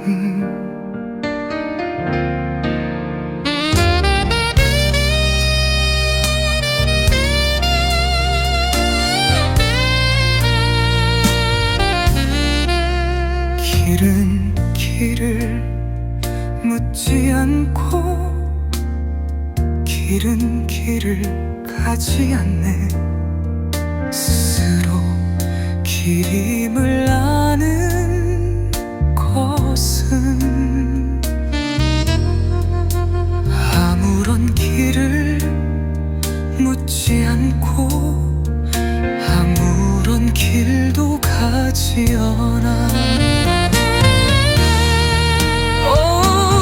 길은 길을 묻지 않고 길은 길을 가지 않네. 스스로 길임을 아 묻지 않고 아무런 길도 가지 않아.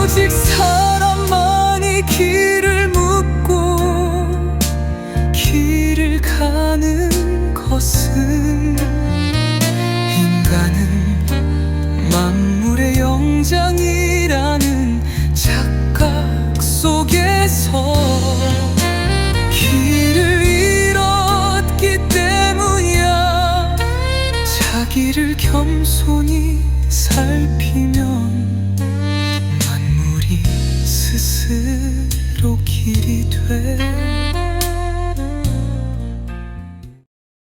오직 사람만이 길을 묻고 길을 가는 것은 인간은 만물의 영장이 자기를 겸손히 살피면 만물이 스스로 길이 돼